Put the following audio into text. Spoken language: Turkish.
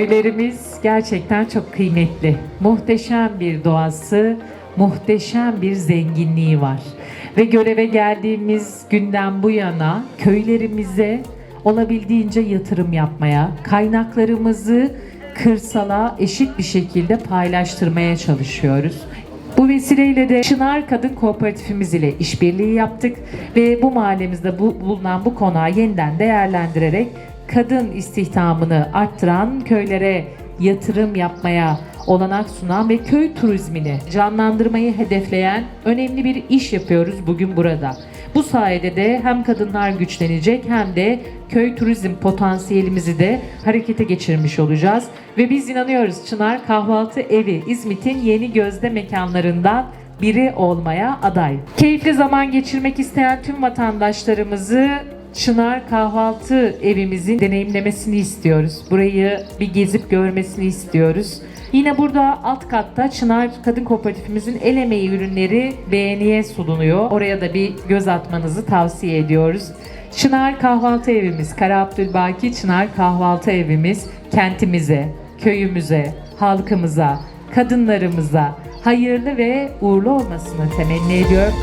Köylerimiz gerçekten çok kıymetli. Muhteşem bir doğası, muhteşem bir zenginliği var. Ve göreve geldiğimiz günden bu yana köylerimize olabildiğince yatırım yapmaya, kaynaklarımızı kırsala eşit bir şekilde paylaştırmaya çalışıyoruz. Bu vesileyle de Çınar Kadın Kooperatifimiz ile işbirliği yaptık ve bu mahallemizde bu, bulunan bu konağı yeniden değerlendirerek kadın istihdamını arttıran köylere yatırım yapmaya olanak sunan ve köy turizmini canlandırmayı hedefleyen önemli bir iş yapıyoruz bugün burada. Bu sayede de hem kadınlar güçlenecek hem de köy turizm potansiyelimizi de harekete geçirmiş olacağız. Ve biz inanıyoruz Çınar Kahvaltı Evi İzmit'in yeni gözde mekanlarından biri olmaya aday. Keyifli zaman geçirmek isteyen tüm vatandaşlarımızı Çınar Kahvaltı Evimizin deneyimlemesini istiyoruz. Burayı bir gezip görmesini istiyoruz. Yine burada alt katta Çınar Kadın Kooperatifimizin el emeği ürünleri beğeniye sunuluyor. Oraya da bir göz atmanızı tavsiye ediyoruz. Çınar Kahvaltı Evimiz, Kara Abdülbaki Çınar Kahvaltı Evimiz kentimize, köyümüze, halkımıza, kadınlarımıza hayırlı ve uğurlu olmasını temenni ediyorum.